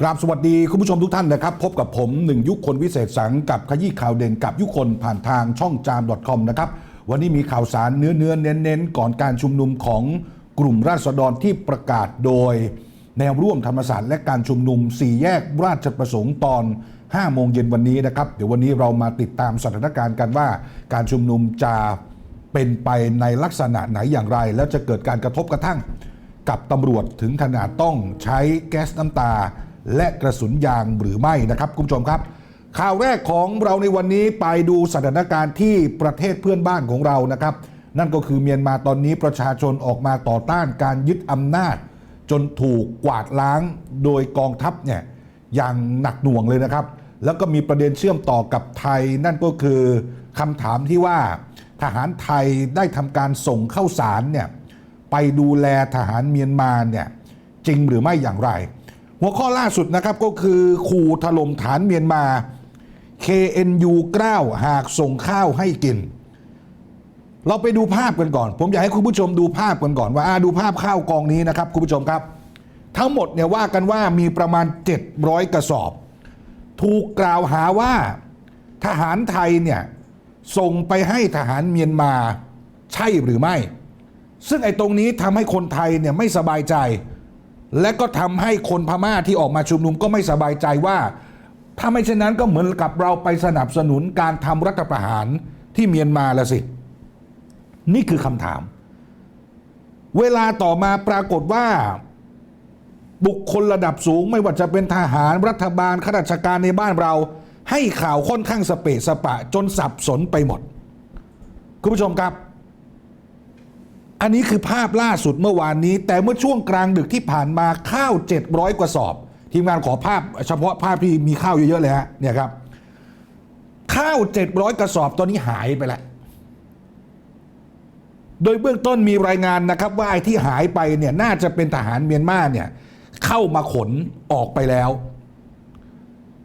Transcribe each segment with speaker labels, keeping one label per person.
Speaker 1: กราบสวัสดีคุณผู้ชมทุกท่านนะครับ พบกับผมหนึ่งยุคคนวิเศษสังกับขยี้ข่าวเด่นกับยุคคนผ่านทางช่องจาม .com นะครับวันนี้มีข่าวสารเนื้อเนื้อเน้นเน้นก่อนการชุมนุมของกลุ่มราษฎรที่ประกาศโดย แนวร่วมธรรมศาสตร์และการชุมนุม 4 แยกราชประสงค์ตอน 5 โมงเย็นวันนี้นะครับ เดี๋ยววันนี้เรามาติดตามสถานการณ์กันว่า การชุมนุมจะเป็นไปในลักษณะไหนอย่างไร แล้วจะเกิดการกระทบกระทั่ง กับตำรวจถึงขนาดต้องใช้แก๊สน้ำตา และกระสุนยางหรือไม่นะครับคุณผู้ชมครับ ข่าวแรกของเราในวันนี้ไปดูสถานการณ์ที่ประเทศเพื่อนบ้านของเรานะครับ นั่นก็คือเมียนมาตอนนี้ประชาชนออกมาต่อต้านการยึดอำนาจ จนถูกกวาดล้างโดยกองทัพเนี่ยอย่างหนักหน่วงเลยนะครับ แล้วก็มีประเด็นเชื่อมต่อกับไทย นั่นก็คือคำถามที่ว่าทหารไทยได้ทำการส่งเข้าสารเนี่ยไปดูแลทหารเมียนมาเนี่ยจริงหรือไม่อย่างไร หัวข้อล่าสุดนะครับก็คือขู่ถล่มฐานเมียนมา KNU กล้าวหากส่งข้าวให้กิน เราไปดูภาพกันก่อน ผมอยากให้คุณผู้ชมดูภาพกันก่อนว่าอ่าดูภาพข้าวกองนี้นะครับคุณผู้ชมครับ ทั้งหมดเนี่ยว่ากันว่ามีประมาณ 700 กระสอบ ถูกกล่าวหาว่าทหารไทยเนี่ยส่งไปให้ทหารเมียนมาใช่หรือไม่ ซึ่งไอ้ตรงนี้ทำให้คนไทยเนี่ยไม่สบายใจ และก็ทำให้คนพม่าที่ออกมาชุมนุมก็ไม่สบายใจว่า ถ้าไม่เช่นนั้นก็เหมือนกับเราไปสนับสนุนการทำรัฐประหารที่เมียนมาละสิ นี่คือคำถาม เวลาต่อมาปรากฏว่า บุคคลระดับสูงไม่ว่าจะเป็นทหารรัฐบาลข้าราชการในบ้านเรา ให้ข่าวค่อนข้างสเปะสปะจนสับสนไปหมด คุณผู้ชมครับ อันนี้คือภาพล่าสุดเมื่อวานนี้ แต่เมื่อช่วงกลางดึกที่ผ่านมาข้าว 700 กว่าสอบ ทีมงานขอภาพเฉพาะภาพที่มีข้าวเยอะๆเลยฮะเนี่ยครับ ข้าว 700 กระสอบตอนนี้หายไปแล้วโดยเบื้องต้นมีรายงานนะครับ ว่าไอ้ที่หายไปเนี่ยน่าจะเป็นทหารเมียนมาเนี่ยเข้ามาขนออกไปแล้ว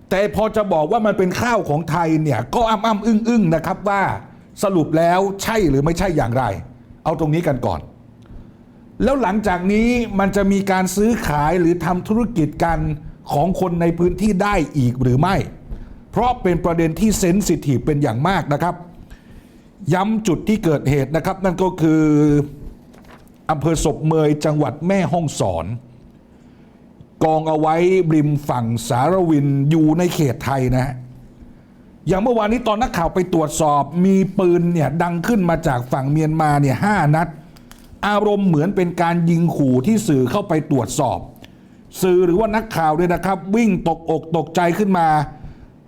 Speaker 1: แต่พอจะบอกว่ามันเป็นข้าวของไทยเนี่ยก็อ้ำอ้ำอึ้งอึ้งนะครับว่าสรุปแล้วใช่หรือไม่ใช่อย่างไร เอาตรงนี้กันก่อน แล้วหลังจากนี้มันจะมีการซื้อขายหรือทำธุรกิจกันของคนในพื้นที่ได้อีกหรือไม่ เพราะเป็นประเด็นที่เซนซิทีฟเป็นอย่างมากนะครับ ย้ำจุดที่เกิดเหตุนะครับ นั่นก็คืออำเภอศพเมยจังหวัดแม่ฮ่องสอน กองเอาไว้ริมฝั่งสารวินอยู่ในเขตไทยนะฮะ อย่างเมื่อวานนี้ตอนนักข่าวไปตรวจสอบ มีปืนเนี่ยดังขึ้นมาจากฝั่งเมียนมาเนี่ยห้านัด อารมณ์เหมือนเป็นการยิงขู่ที่สื่อเข้าไปตรวจสอบ สื่อหรือว่านักข่าวเนี่ยนะครับ วิ่งตกอกตกใจขึ้นมา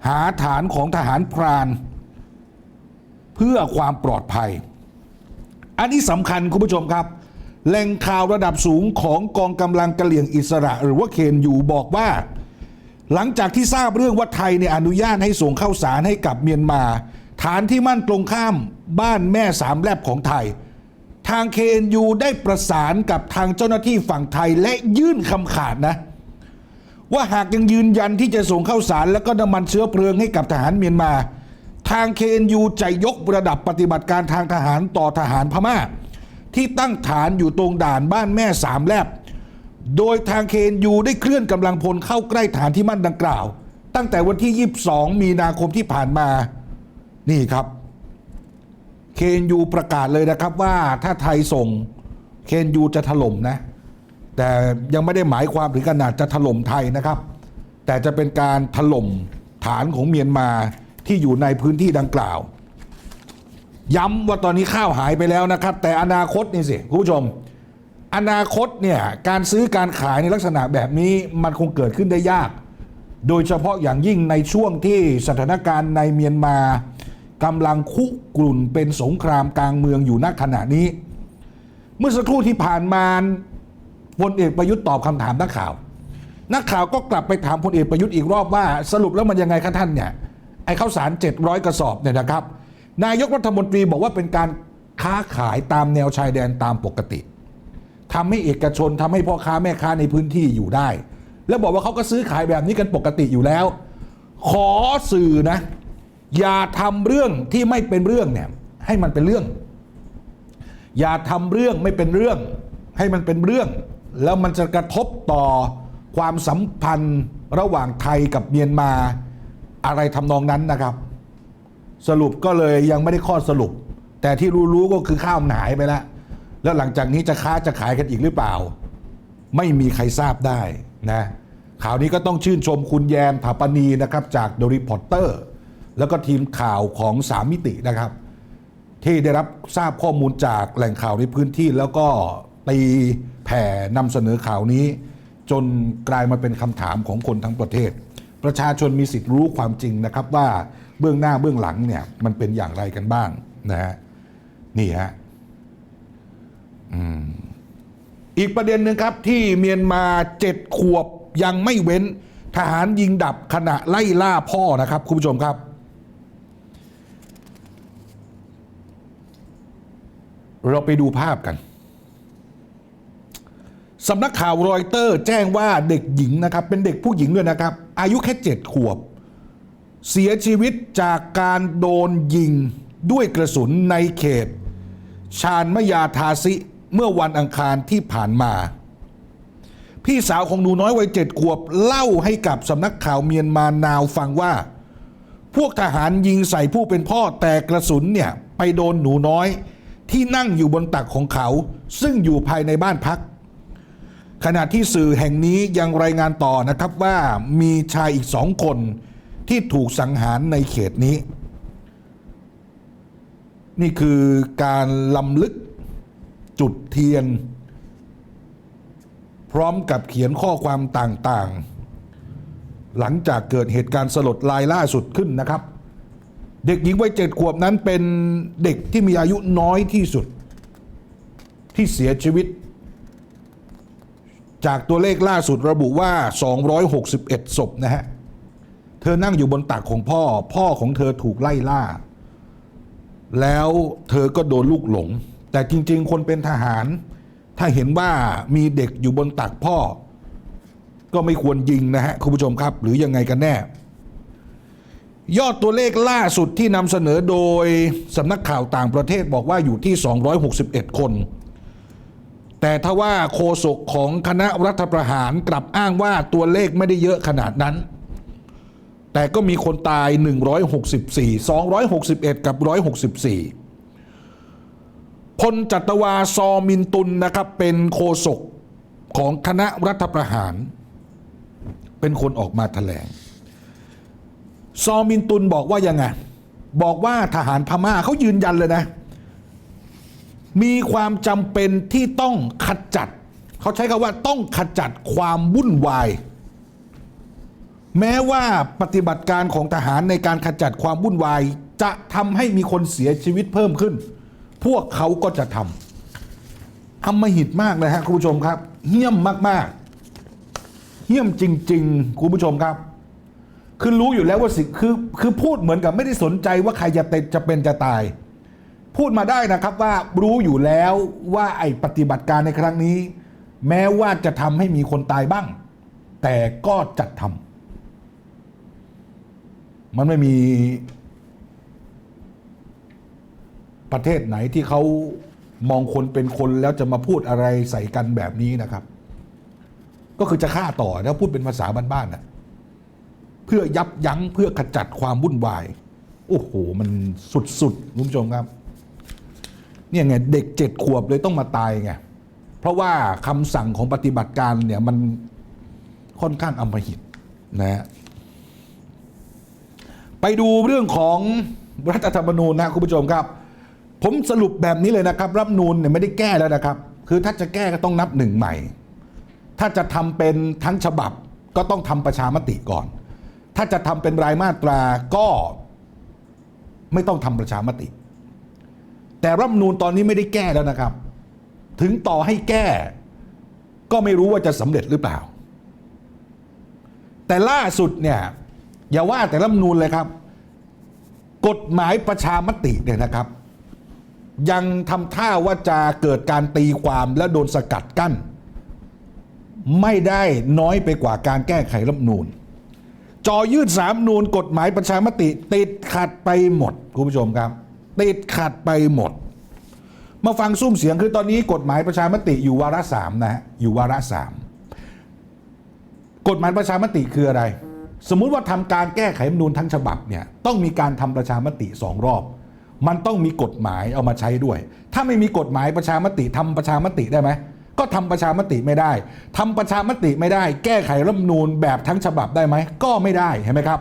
Speaker 1: หาฐานของทหารพราน เพื่อความปลอดภัย อันนี้สำคัญคุณผู้ชมครับ แหล่งข่าวระดับสูงของกองกำลังกะเหลี่ยงอิสระ หรือว่าเคนอยู่บอกว่า หลังจากที่ทราบเรื่องว่าไทยเนี่ยอนุญาตให้ส่งเข้าสารให้กับเมียนมา ฐานที่มั่นตรงข้ามบ้านแม่สามแลบของไทย ทาง KNU ได้ประสานกับทางเจ้าหน้าที่ฝั่งไทยและยื่นคำขาดนะ ว่าหากยังยืนยันที่จะส่งเข้าสารแล้วก็น้ำมันเชื้อเพลิงให้กับทหารเมียนมา ทาง KNU จะยกระดับปฏิบัติการทางทหารต่อทหารพม่า ที่ตั้งฐานอยู่ตรงด่านบ้านแม่สามแลบ โดยทาง KNU ได้เคลื่อนกำลังพลเข้าใกล้ฐานที่มั่นดังกล่าว ตั้งแต่วันที่ 22 มีนาคมที่ผ่านมา นี่ครับ KNU ประกาศเลยนะครับว่าถ้าไทยส่ง KNU จะถล่มนะ แต่ยังไม่ได้หมายความถึงขนาดจะถล่มไทยนะครับ แต่จะเป็นการถล่มฐานของเมียนมาที่อยู่ในพื้นที่ดังกล่าว ย้ำว่าตอนนี้ข้าวหายไปแล้วนะครับ แต่อนาคตนี่สิคุณผู้ชม อนาคตเนี่ยการซื้อการขายในลักษณะแบบนี้มันคงเกิดขึ้นได้ยาก โดยเฉพาะอย่างยิ่งในช่วงที่สถานการณ์ในเมียนมากำลังคุกรุ่นเป็นสงครามกลางเมืองอยู่ณขณะนี้ เมื่อสักครู่ที่ผ่านมาพลเอกประยุทธ์ตอบคำถามนักข่าว นักข่าวก็กลับไปถามพลเอกประยุทธ์อีกรอบว่าสรุปแล้วมันยังไงคะท่านเนี่ยไอ้ข้าวสาร 700 กระสอบเนี่ยนะครับ นายกรัฐมนตรีบอกว่าเป็นการค้าขายตามแนวชายแดนตามปกติ ทำให้เอกชนทำให้พ่อค้าแม่ค้าในพื้นที่อยู่ได้ แล้วบอกว่าเขาก็ซื้อขายแบบนี้กันปกติอยู่แล้ว ขอสื่อนะ อย่าทำเรื่องที่ไม่เป็นเรื่องเนี่ยให้มันเป็นเรื่อง อย่าทำเรื่องไม่เป็นเรื่อง ให้มันเป็นเรื่อง แล้วมันจะกระทบต่อความสัมพันธ์ระหว่างไทยกับเมียนมาอะไรทำนองนั้นนะครับ สรุปก็เลยยังไม่ได้ข้อสรุป แต่ที่รู้ๆก็คือข้าวมันหายไปแล้ว แล้วหลังจากนี้จะค้าจะขายกันอีกหรือเปล่า ไม่มีใครทราบได้นะข่าวนี้ก็ต้องชื่นชมคุณแยมถาปนีนะครับจาก The Reporter แล้วก็ทีมข่าวของสามมิตินะครับ ที่ได้รับทราบข้อมูลจากแหล่งข่าวในพื้นที่ แล้วก็ตีแผ่นำเสนอข่าวนี้ จนกลายมาเป็นคำถามของคนทั้งประเทศ ประชาชนมีสิทธิ์รู้ความจริงนะครับว่าเบื้องหน้าเบื้องหลังเนี่ยมันเป็นอย่างไรกันบ้างนะฮะนี่ฮะ อีกประเด็นหนึ่งครับที่เมียนมาเจ็ดขวบยังไม่เว้น ทหารยิงดับขณะไล่ล่าพ่อนะครับ คุณผู้ชมครับ เราไปดูภาพกันสำนักข่าวรอยเตอร์แจ้งว่าเด็กหญิงนะครับ เป็นเด็กผู้หญิงด้วยนะครับ อายุแค่เจ็ดขวบ เสียชีวิตจากการโดนยิงด้วยกระสุนในเขต ชาญมยาทาซิ เมื่อวันอังคารที่ผ่านมา พี่สาวของหนูน้อยวัยเจ็ดขวบเล่าให้กับสำนักข่าวเมียนมานาวฟังว่า พวกทหารยิงใส่ผู้เป็นพ่อแต่กระสุนเนี่ยไปโดนหนูน้อยที่นั่งอยู่บนตักของเขา ซึ่งอยู่ภายในบ้านพัก ขณะที่สื่อแห่งนี้ยังรายงานต่อนะครับว่ามีชายอีกสองคนที่ถูกสังหารในเขตนี้ นี่คือการลำลึก จุดเทียน พร้อมกับเขียนข้อความต่างๆ หลังจากเกิดเหตุการณ์สลดรายล่าสุดขึ้นนะครับ เด็กหญิงวัยเจ็ดขวบนั้นเป็นเด็กที่มีอายุน้อยที่สุด ที่เสียชีวิต จากตัวเลขล่าสุดระบุว่า 261 ศพนะฮะเธอนั่งอยู่บนตักของพ่อ พ่อของเธอถูกไล่ล่า แล้วเธอก็โดนลูกหลง แต่จริง ๆ คนเป็นทหาร ถ้าเห็นว่ามีเด็กอยู่บนตักพ่อ ก็ไม่ควรยิงนะฮะคุณผู้ชมครับ หรือยังไงกันแน่ ยอดตัวเลขล่าสุดที่นำเสนอโดยสำนักข่าวต่างประเทศบอกว่าอยู่ที่ 261 คน แต่ถ้าว่าโฆษกของคณะรัฐประหารกลับอ้างว่าตัวเลขไม่ได้เยอะขนาดนั้นแต่ก็มีคนตาย 164 261 กับ 164 พลจัตวาซอมินตุนนะครับเป็นโฆษกของคณะรัฐประหาร เป็นคนออกมาแถลง ซอมินตุนบอกว่ายังไง บอกว่าทหารพม่าเขายืนยันเลยนะ มีความจำเป็นที่ต้องขจัด เขาใช้คำว่าต้องขจัดความวุ่นวาย แม้ว่าปฏิบัติการของทหารในการขจัดความวุ่นวาย จะทำให้มีคนเสียชีวิตเพิ่มขึ้น พวกเขาก็จะทำอำมหิตมากเลยฮะคุณผู้ชมครับ เหี้ยมมากๆ เหี้ยมจริง ๆ คุณผู้ชมครับ คือรู้อยู่แล้วว่าสิคือคือพูดเหมือนกับไม่ได้สนใจว่าใครจะเป็นจะเป็นจะตาย พูดมาได้นะครับว่ารู้อยู่แล้วว่าไอ้ปฏิบัติการในครั้งนี้ แม้ว่าจะทำให้มีคนตายบ้าง แต่ก็จัดทำมันไม่มี ประเทศไหนที่เขามองคนเป็นคนแล้วจะมาพูดอะไรใส่กันแบบนี้นะครับ ก็คือจะฆ่าต่อแล้วพูดเป็นภาษาบ้านๆนะเพื่อยับยั้งเพื่อขจัดความวุ่นวาย โอ้โห มันสุดๆคุณผู้ชมครับเนี่ยไงเด็กเจ็ดขวบเลยต้องมาตายไงเพราะว่าคำสั่งของปฏิบัติการเนี่ยมันค่อนข้างอำมหิตนะฮะไปดูเรื่องของรัฐธรรมนูญนะคุณผู้ชมครับ ผมสรุปแบบนี้เลยนะครับ รัฐนูญเนี่ยไม่ได้แก้แล้วนะครับ คือถ้าจะแก้ก็ต้องนับหนึ่งใหม่ ถ้าจะทำเป็นทั้งฉบับก็ต้องทำประชามติก่อน ถ้าจะทำเป็นรายมาตราก็ไม่ต้องทำประชามติ แต่รัฐนูญตอนนี้ไม่ได้แก้แล้วนะครับ ถึงต่อให้แก้ ก็ไม่รู้ว่าจะสำเร็จหรือเปล่า แต่ล่าสุดเนี่ยอย่าว่าแต่รัฐมนูญเลยครับ กฎหมายประชามติเนี่ยนะครับ ยังทำท่าว่าจะเกิดการตีความและโดนสกัดกั้น ไม่ได้น้อยไปกว่าการแก้ไขรัฐนูญจอยืดสามนูนกฎหมายประชามติ ติดขัดไปหมดคุณผู้ชมครับ ติดขัดไปหมด มาฟังซุ้มเสียงคือตอนนี้กฎหมายประชามติอยู่วาระสามนะฮะอยู่วาระสามกฎหมายประชามติคืออะไร สมมุติว่าทำการแก้ไขรัฐนูญทั้งฉบับเนี่ยต้องมีการทำประชามติสองรอบ มันต้องมีกฎหมายเอามาใช้ด้วย ถ้าไม่มีกฎหมายประชามติทำประชามติได้ไหมก็ทำประชามติไม่ได้ทำประชามติไม่ได้ แก้ไขรัฐมนูญแบบทั้งฉบับได้ไหมก็ไม่ได้เห็นไหมครับ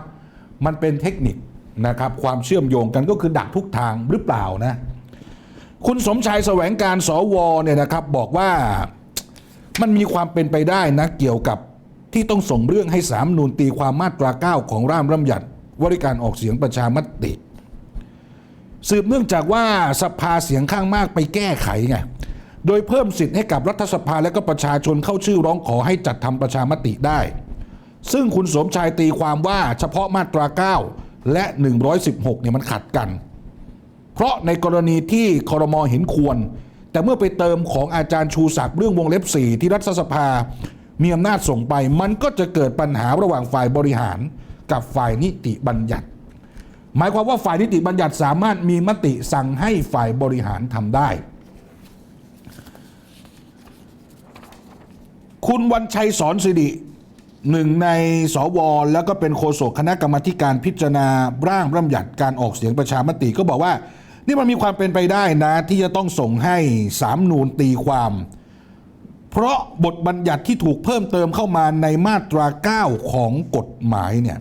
Speaker 1: มันเป็นเทคนิคนะครับความเชื่อมโยงกันก็คือดักทุกทางหรือเปล่านะ คุณสมชายแสวงการสวเนี่ยนะครับบอกว่ามันมีความเป็นไปได้นะเกี่ยวกับที่ต้องส่งเรื่องให้สามนูนตีความมาตรา 9 ของร่างรัฐมยัติว่าด้วยการออกเสียงประชามติ สืบเนื่องจากว่าสภาเสียงข้างมากไปแก้ไขไงโดยเพิ่มสิทธิ์ให้กับรัฐสภาและก็ประชาชนเข้าชื่อร้องขอให้จัดทำประชามติได้ ซึ่งคุณสมชายตีความว่าเฉพาะมาตรา 9 และ 116เนี่ยมันขัดกัน เพราะในกรณีที่คอรมอเห็นควร แต่เมื่อไปเติมของอาจารย์ชูศักดิ์เรื่องวงเล็บ 4 ที่รัฐสภา มีอำนาจส่งไป มันก็จะเกิดปัญหาระหว่างฝ่ายบริหารกับฝ่ายนิติบัญญัติ หมายความว่าฝ่ายนิติบัญญัติสามารถมีมติสั่งให้ฝ่ายบริหารทำได้ คุณวันชัยสอนสิริหนึ่งในสวแล้วก็เป็นโฆษกคณะกรรมการพิจารณาร่างรัฐมยัติการออกเสียงประชามติก็บอกว่า นี่มันมีความเป็นไปได้นะ ที่จะต้องส่งให้สามนูนตีความ เพราะบทบัญญัติที่ถูกเพิ่มเติมเข้ามาในมาตรา 9 ของกฎหมายเนี่ย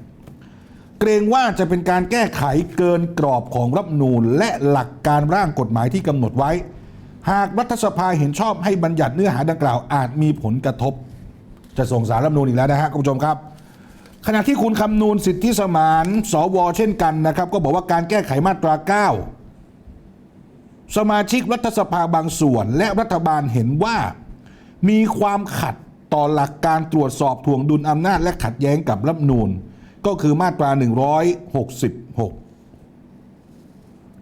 Speaker 1: เกรงว่าจะเป็นการแก้ไขเกินกรอบของรัฐนูญและหลักการร่างกฎหมายที่กำหนดไว้ หากรัฐสภาเห็นชอบให้บัญญัติเนื้อหาดังกล่าวอาจมีผลกระทบ จะส่งสารรัฐนูญอีกแล้วนะฮะคุณผู้ชมครับ ขณะที่คุณคำนูนสิทธิสมานสวเช่นกันนะครับ ก็บอกว่าการแก้ไขมาตรา 9 สมาชิกรัฐสภาบางส่วน และรัฐบาลเห็นว่ามีความขัดต่อหลักการตรวจสอบทวงดุลอำนาจและขัดแย้งกับรัฐนูญ ก็คือมาตรา 166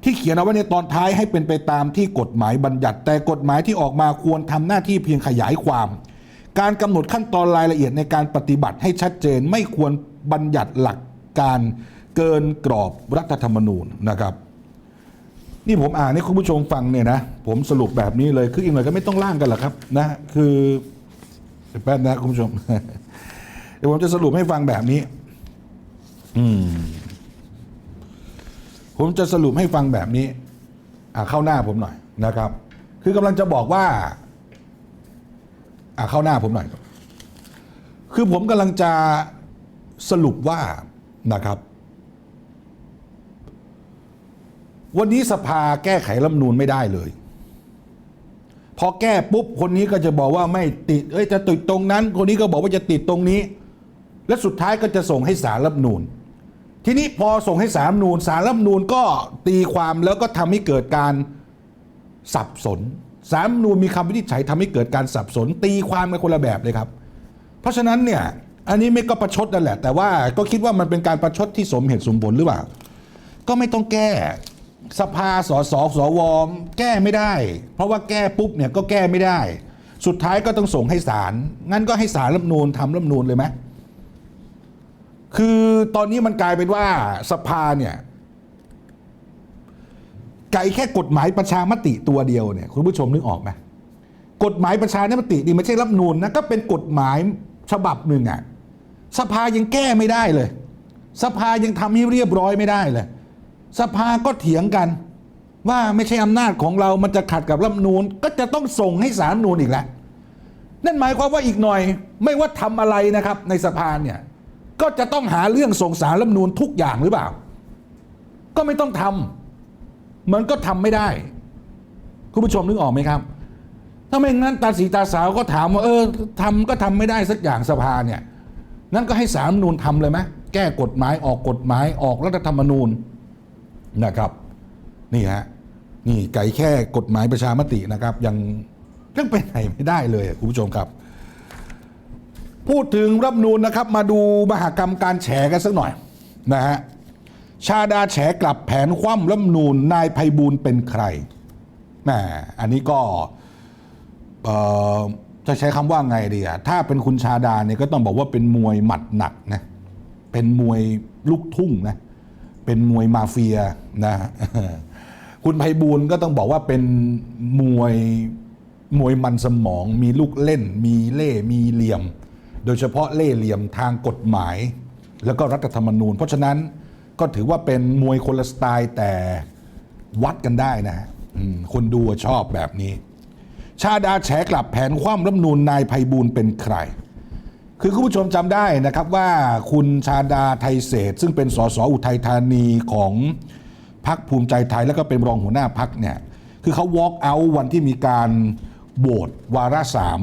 Speaker 1: ที่เขียนเอาไว้ในตอนท้ายให้เป็นไปตามที่กฎหมายบัญญัติ แต่กฎหมายที่ออกมาควรทำหน้าที่เพียงขยายความ การกำหนดขั้นตอนรายละเอียดในการปฏิบัติให้ชัดเจนไม่ควรบัญญัติหลักการเกินกรอบรัฐธรรมนูญนะครับนี่ผมอ่านให้คุณผู้ชมฟังเนี่ยนะผมสรุปแบบนี้เลยคืออีกหน่อยก็ไม่ต้องล่างกันหรอกครับนะคือแป๊บนะคุณผู้ชมเดี๋ยวผมจะสรุปให้ฟังแบบนี้ อืม ผมจะสรุปให้ฟังแบบนี้ อ่าเข้าหน้าผมหน่อยนะครับ คือกำลังจะบอกว่า อ่าเข้าหน้าผมหน่อย คือผมกำลังจะสรุปว่านะครับ วันนี้สภาแก้ไขรัฐมนูญไม่ได้เลยพอแก้ปุ๊บคนนี้ก็จะบอกว่าไม่ติด เอ้ยจะติดตรงนั้น คนนี้ก็บอกว่าจะติดตรงนี้ และสุดท้ายก็จะส่งให้สารรัฐนูญ ทีนี้พอส่งให้สารรัฐธรรมนูญสารรัฐนูญก็ตีความแล้วก็ทำให้เกิดการสับสนสารรัฐธรรมนูญมีคำวินิจฉัยทำให้เกิดการสับสน ตีความกันคนละแบบเลยครับ เพราะฉะนั้นเนี่ยอันนี้ไม่ก็ประชดนั่นแหละ แต่ว่าก็คิดว่ามันเป็นการประชดที่สมเหตุสมผลหรือเปล่า ก็ไม่ต้องแก้สภาสสสวแก้ไม่ได้ เพราะว่าแก้ปุ๊บเนี่ยก็แก้ไม่ได้ สุดท้ายก็ต้องส่งให้ศาลงั้นก็ให้ศาลรัฐนูญทำรัฐนูญเลยไหม คือตอนนี้มันกลายเป็นว่าสภาเนี่ยไก่แค่กฎหมายประชามติตัวเดียวเนี่ยคุณผู้ชมนึกออกไหมกฎหมายประชามตินี่ไม่ใช่รัฐธรรมนูญนะก็เป็นกฎหมายฉบับหนึ่งอะสภายังแก้ไม่ได้เลย สภายังทำให้เรียบร้อยไม่ได้เลย สภาก็เถียงกัน ว่าไม่ใช่อำนาจของเรา มันจะขัดกับรัฐนูญก็จะต้องส่งให้สารนูญอีกแล้วนั่นหมายความว่าอีกหน่อย ไม่ว่าทำอะไรนะครับในสภาเนี่ย ก็จะต้องหาเรื่องส่งสารรัฐมนูญทุกอย่างหรือเปล่า ก็ไม่ต้องทำมันก็ทำไม่ได้ คุณผู้ชมนึกออกไหมครับ ถ้าไม่งั้นตาสีตาสาวก็ถามว่าเออทำก็ทำไม่ได้สักอย่างสภาเนี่ย นั่นก็ให้สารรัฐมนูญทำเลยไหมแก้กฎหมายออกกฎหมายออกรัฐธรรมนูญนะครับนี่ฮะนี่ไก่แค่กฎหมายประชามตินะครับ ยังยังไปไหนไม่ได้เลยคุณผู้ชมครับ พูดถึงรัฐธรรมนูญนะครับ มาดูมหากรรมการแฉกันสักหน่อยนะฮะชาดาแฉกลับแผนคว่ำรัฐธรรมนูญนายไพบูลเป็นใครแหมอันนี้ก็จะใช้คำว่าไงดีอะถ้าเป็นคุณชาดาเนี่ยก็ต้องบอกว่าเป็นมวยหมัดหนักนะเป็นมวยลูกทุ่งนะเป็นมวยมาเฟียนะคุณไพบูลก็ต้องบอกว่าเป็นมวยมวยมันสมอง มีลูกเล่น มีเล่ มีเหลี่ยม โดยเฉพาะเล่เหลี่ยมทางกฎหมาย แล้วก็รัฐธรรมนูญ เพราะฉะนั้นก็ถือว่าเป็นมวยคนละสไตล์แต่วัดกันได้นะฮะคนดูชอบแบบนี้ ชาดาแฉกลับแผนคว่ำรัฐนูญนายไพบูลเป็นใคร คือคุณผู้ชมจำได้นะครับว่าคุณชาดาไทยเศษ ซึ่งเป็นสสอุทัยธานีของพรรคภูมิใจไทยแล้วก็เป็นรองหัวหน้าพักเนี่ยคือเขา walk out วันที่มีการโหวตวาระสาม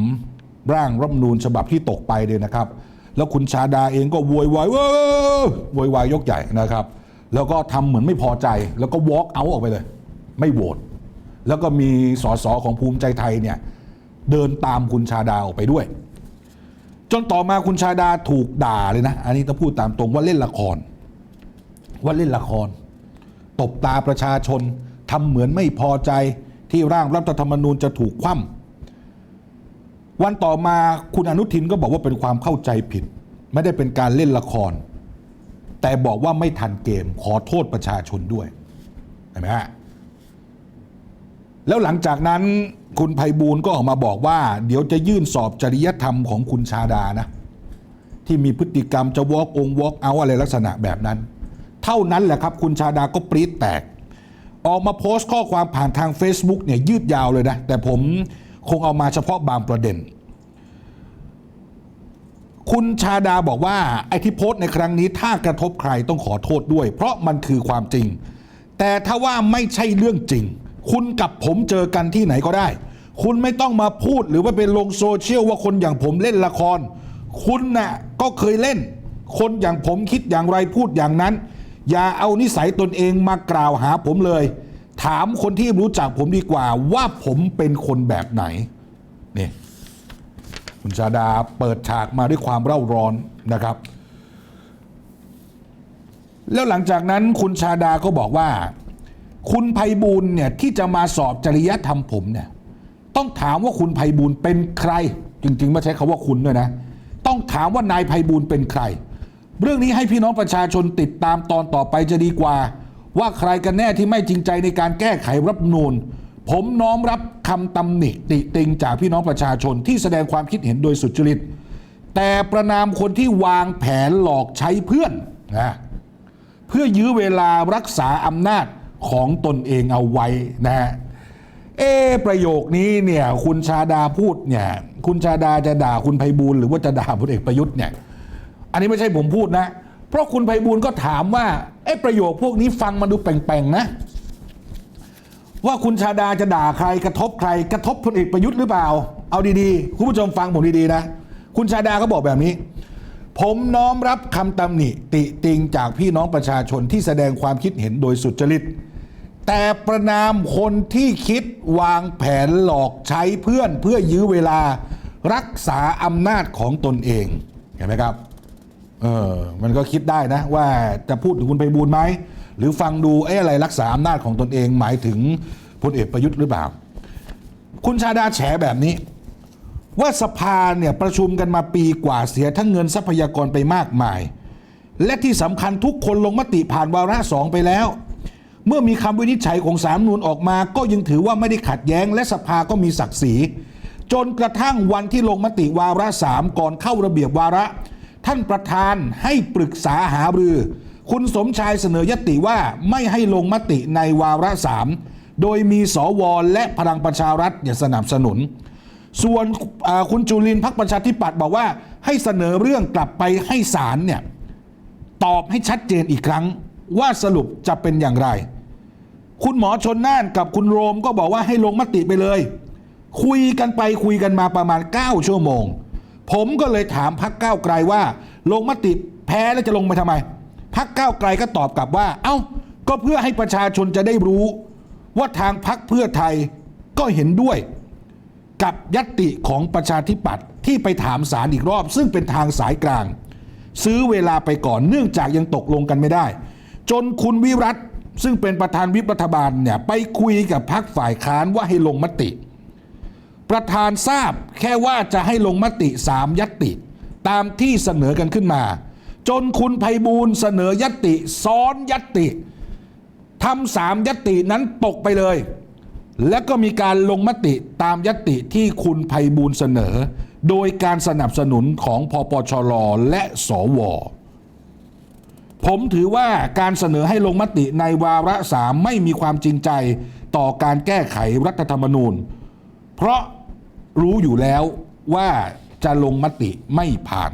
Speaker 1: ร่างรัฐมนูญฉบับที่ตกไปเลยนะครับ แล้วคุณชาดาเองก็โวยวายเว้ยวยวายยกใหญ่นะครับ แล้วก็ทำเหมือนไม่พอใจแล้วก็ walk out ออกไปเลย ไม่โหวตแล้วก็มีสสของภูมิใจไทยเนี่ยเดินตามคุณชาดาออกไปด้วย จนต่อมาคุณชาดาถูกด่าเลยนะ อันนี้ต้องพูดตามตรงว่าเล่นละคร ว่าเล่นละคร ตบตาประชาชนทำเหมือนไม่พอใจที่ร่างรัฐธรรมนูญจะถูกคว่ำ วันต่อมาคุณอนุทินก็บอกว่าเป็นความเข้าใจผิด ไม่ได้เป็นการเล่นละคร แต่บอกว่าไม่ทันเกมขอโทษประชาชนด้วยเห็นไหมฮะแล้วหลังจากนั้นคุณไพบูลย์ก็ออกมาบอกว่า เดี๋ยวจะยื่นสอบจริยธรรมของคุณชาดานะ ที่มีพฤติกรรมจะวอล์กองวอล์กเอาอะไรลักษณะแบบนั้น เท่านั้นแหละครับ คุณชาดาก็ปรี๊ดแตก ออกมาโพสต์ข้อความผ่านทาง Facebook เนี่ยยืดยาวเลยนะ แต่ผม คงเอามาเฉพาะบางประเด็น คุณชาดาบอกว่าไอ้ที่โพสต์ในครั้งนี้ถ้ากระทบใครต้องขอโทษด้วย เพราะมันคือความจริง แต่ถ้าว่าไม่ใช่เรื่องจริง คุณกับผมเจอกันที่ไหนก็ได้ คุณไม่ต้องมาพูดหรือว่าเป็นลงโซเชียลว่าคนอย่างผมเล่นละคร คุณน่ะก็เคยเล่น คนอย่างผมคิดอย่างไรพูดอย่างนั้น อย่าเอานิสัยตนเองมากล่าวหาผมเลย ถามคนที่รู้จักผมดีกว่าว่าผมเป็นคนแบบไหนนี่คุณชาดาเปิดฉากมาด้วยความเร่าร้อนนะครับ แล้วหลังจากนั้นคุณชาดาก็บอกว่า คุณไพบูลเนี่ยที่จะมาสอบจริยธรรมผมเนี่ยต้องถามว่าคุณไพบูลเป็นใคร จริงๆไม่ใช้คาว่าคุณด้วยนะ ต้องถามว่านายไพบูลเป็นใคร เรื่องนี้ให้พี่น้องประชาชนติดตามตอนต่อไปจะดีกว่า ว่าใครกันแน่ที่ไม่จริงใจในการแก้ไขรัฐนูญผมน้อมรับคำตำหนิติติงจากพี่น้องประชาชนที่แสดงความคิดเห็นโดยสุจริต แต่ประนามคนที่วางแผนหลอกใช้เพื่อนนะเพื่อยื้อเวลารักษาอำนาจของตนเองเอาไว้นะฮะเอประโยคนี้เนี่ยคุณชาดาพูดเนี่ยคุณชาดาจะด่าคุณไพบูลหรือว่าจะด่าพลเอกประยุทธ์เนี่ยอันนี้ไม่ใช่ผมพูดนะ เพราะคุณไพบูลก็ถามว่า เอะประโยคพวกนี้ฟังมันดูแปลงๆนะ ว่าคุณชาดาจะด่าใครกระทบใคร กระทบพลเอกประยุทธ์หรือเปล่า เอาดีๆ คุณผู้ชมฟังผมดีๆนะ คุณชาดาก็บอกแบบนี้ ผมน้อมรับคำตำหนิ ติติงจากพี่น้องประชาชนที่แสดงความคิดเห็นโดยสุจริตแต่ประนามคนที่คิดวางแผนหลอกใช้เพื่อนเพื่อยื้อเวลารักษาอำนาจของตนเอง เห็นไหมครับ เออมันก็คิดได้นะว่าจะพูดถึงคุณไพบูลไหม หรือฟังดูเอ๊ะอะไรรักษาอำนาจของตนเองหมายถึงพลเอกประยุทธ์หรือเปล่า คุณชาดาแฉแบบนี้ ว่าสภาเนี่ยประชุมกันมาปีกว่าเสียทั้งเงินทรัพยากรไปมากมาย และที่สำคัญทุกคนลงมติผ่านวาระสองไปแล้ว เมื่อมีคำวินิจฉัยของสามนูนออกมา ก็ยังถือว่าไม่ได้ขัดแย้ง และสภาก็มีศักดิ์ศรีจนกระทั่งวันที่ลงมติวาระสามก่อนเข้าระเบียบวาระ ท่านประธานให้ปรึกษาหารือ คุณสมชายเสนอยติว่าไม่ให้ลงมติในวาระสามโดยมีสวและพลังประชารัฐอย่าสนับสนุน ส่วนคุณจุลินพักประชาธิปัตย์บอกว่าให้เสนอเรื่องกลับไปให้ศาลเนี่ยตอบให้ชัดเจนอีกครั้งว่าสรุปจะเป็นอย่างไร คุณหมอชนน่านกับคุณโรมก็บอกว่าให้ลงมติไปเลย คุยกันไปคุยกันมาประมาณ 9 ชั่วโมง ผมก็เลยถามพักก้าวไกลว่า ลงมติแพ้แล้วจะลงไปทำไมพักก้าวไกลก็ตอบกลับว่า เอ้า ก็เพื่อให้ประชาชนจะได้รู้ ว่าทางพักเพื่อไทยก็เห็นด้วย กับยัตติของประชาธิปัตย์ที่ไปถามศาลอีกรอบ ซึ่งเป็นทางสายกลาง ซื้อเวลาไปก่อนเนื่องจากยังตกลงกันไม่ได้ จนคุณวิรัตซึ่งเป็นประธานวิปรัฐบาลเนี่ยไปคุยกับพักฝ่ายค้านว่าให้ลงมติ ประธานทราบแค่ว่าจะให้ลงมติสามยัตติ ตามที่เสนอกันขึ้นมา จนคุณไพบูลเสนอยัตติซ้อนยัตติทำสามยัตตินั้นตกไปเลย แล้วก็มีการลงมติตามยติที่คุณไพบูลเสนอ โดยการสนับสนุนของพปชรและสวผมถือว่าการเสนอให้ลงมติในวาระสามไม่มีความจริงใจต่อการแก้ไขรัฐธรรมนูญ เพราะ รู้อยู่แล้วว่าจะลงมติไม่ผ่าน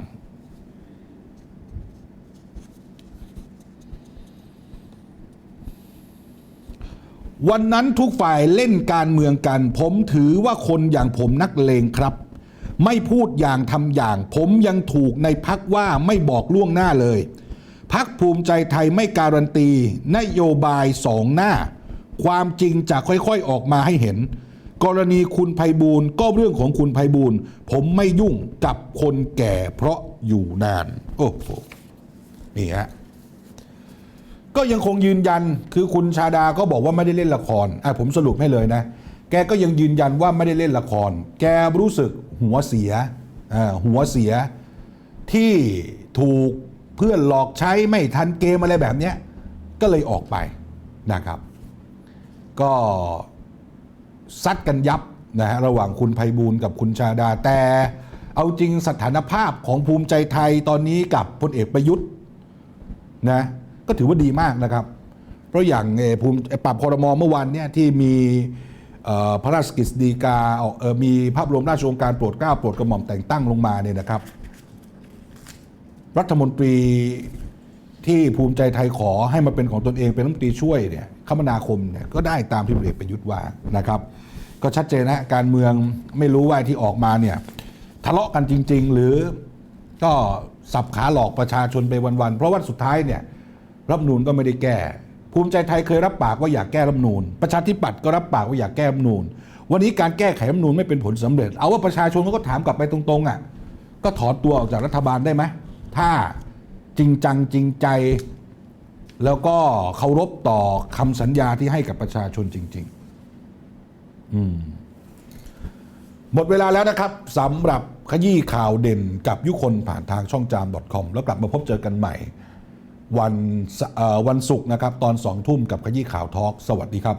Speaker 1: วันนั้นทุกฝ่ายเล่นการเมืองกัน ผมถือว่าคนอย่างผมนักเลงครับ ไม่พูดอย่างทำอย่าง ผมยังถูกในพักว่าไม่บอกล่วงหน้าเลยพักภูมิใจไทยไม่การันตี นโยบายสองหน้า ความจริงจะค่อยๆออกมาให้เห็น กรณีคุณไพบูลก็เรื่องของคุณไพบูลผมไม่ยุ่งกับคนแก่เพราะอยู่นาน โอ้โหนี่ฮะก็ยังคงยืนยันคือคุณชาดาก็บอกว่าไม่ได้เล่นละครอะผมสรุปให้เลยนะ แกก็ยังยืนยันว่าไม่ได้เล่นละคร แกรู้สึกหัวเสียอ่าหัวเสียที่ถูกเพื่อนหลอกใช้ไม่ทันเกมอะไรแบบเนี้ยก็เลยออกไปนะครับ ก็ ซัดกันยับนะฮะระหว่างคุณไพบูลย์กับคุณชาดาแต่ เอาจริงสถานภาพของภูมิใจไทยตอนนี้กับพลเอกประยุทธ์นะก็ถือว่าดีมากนะครับ เพราะอย่างเอ่อภูมิปรับคอรมอเมื่อวานเนี่ยที่มีพระราชกฤษฎีกาออกเออมีภาพรวมราชองการโปรดเกล้าโปรดกระหม่อมแต่งตั้งลงมาเนี่ยนะครับ รัฐมนตรี ที่ภูมิใจไทยขอให้มาเป็นของตนเองเป็นรัฐมนตรีช่วยเนี่ยคมนาคมเนี่ยก็ได้ตามที่พลเอกประยุทธ์ว่านะครับ ก็ชัดเจนนะการเมืองไม่รู้ว่าที่ออกมาเนี่ยทะเลาะกันจริง ๆ หรือก็สับขาหลอกประชาชนไปวันๆเพราะว่าสุดท้ายเนี่ยรัฐมนูนก็ไม่ได้แก้ ภูมิใจไทยเคยรับปากว่าอยากแก้รัฐมนูนประชาธิปัตย์ก็รับปากว่าอยากแก้รัฐมนูนวันนี้การแก้ไขรัฐมนูนไม่เป็นผลสำเร็จ เอาว่าประชาชนเขาก็ถามกลับไปตรงๆอะก็ถอนตัวออกจากรัฐบาลได้ไหมถ้า จริงจังจริงใจ แล้วก็เคารพต่อคำสัญญาที่ให้กับประชาชนจริงๆอืมหมดเวลาแล้วนะครับสำหรับขยี้ข่าวเด่นกับยุคนผ่านทางช่องจาม .com แล้วกลับมาพบเจอกันใหม่ วันวันศุกร์นะครับ ตอนสองทุ่มกับขยี้ข่าวทอล์กสวัสดีครับ